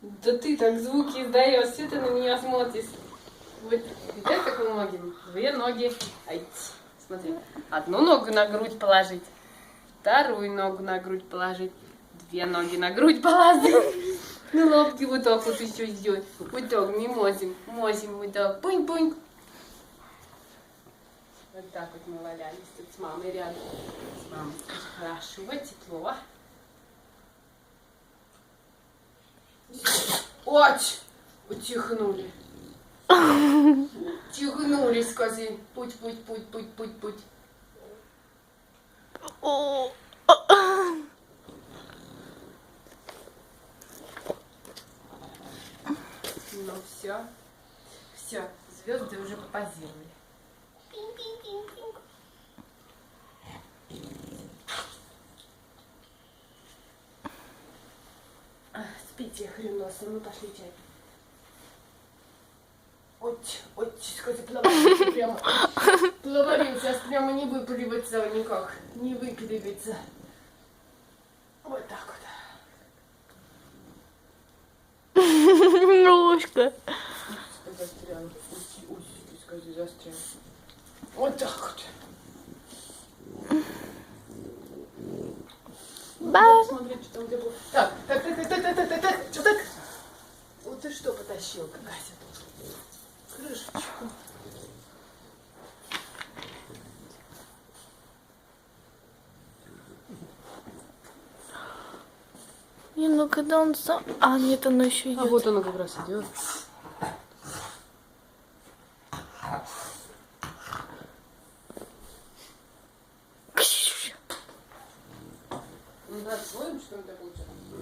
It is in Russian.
Да ты так звуки издаешь, все ты на меня смотришь. Вот, видать, как ноги? Две ноги. Ай, смотри. Одну ногу на грудь положить, вторую ногу на грудь положить, две ноги на грудь положить. Ну, на лобки вот так вот еще сделать. Вот так, не мозим, мозим вот так. Пунь-пунь. Вот так вот мы валялись тут с мамой рядом. С мамой. Хорошо, тепло. Оч! Утихнули. Тихнули, скажи. Путь, путь, путь, путь, путь, путь. Ну все. Все, звезды уже попозировали. А, Спите, хреносы, ну пошли чай. Ой, ой, скажи, плаварился прямо. Плаварился, аж прямо не выпаривается никак. Не выкидывается. Вот так вот. ножка. Застрял. Ути, скажи, застрял. Вот так вот. Так, так, так, так, так, так, так, что так? Вот ты что потащил, Катя? тут? Крышечку. Не, ну когда он сам... А, нет, оно еще идет. А вот оно как раз идет. брать своим, что ли, это получается?